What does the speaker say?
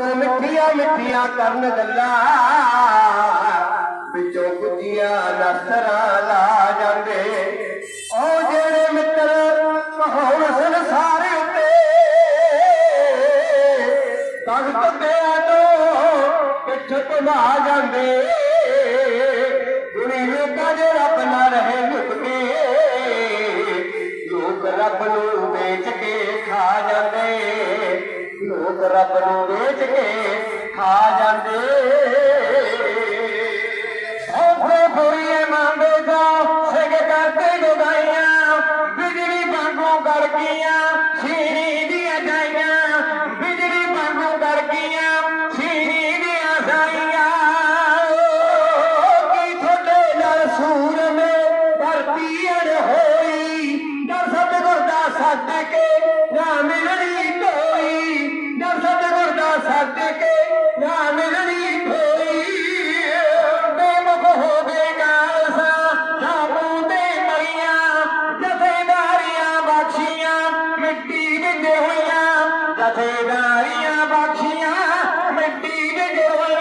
ਵਿੱਚੋਂ ਮਿੱਠੀਆਂ ਮਿੱਠੀਆਂ ਕਰਨ ਗੱਲਾਂ। ਵਿੱਚੋਂ ਗੁੱਜੀਆਂ ਨਸਰਾਂ ਲਾ ਜਾਂਦੇ। ਉਹ ਜਿਹੜੇ ਮਿੱਤਰ ਕਹੋਣ ਹੁਣ ਸਾਰੇ ਉੱਤੇ। ਤਖਤ ਤੇ ਆਟੋ ਪਿੱਛ ਤੁਮਾ ਜਾਂਦੇ। ਗੁਣੀ ਲੋਕਾਂ ਦੇ ਰੱਬ ਨਾ ਰਹੇ ਮੁਕਦੇ ਲੋਕ ਰੱਬ ਨੂੰ ਵੇਚ ਲੋਕ ਰੱਬ ਨੂੰ ਵੇਚ ਕੇ ਖਾ ਜਾਂਦੇ। ਉਹ ਬੁਰੀਆਂ ਸਾਰੀਆਂ ਬਾਖੀਆਂ ਮਿੱਟੀ ਦੇ ਗਰਵਾਂ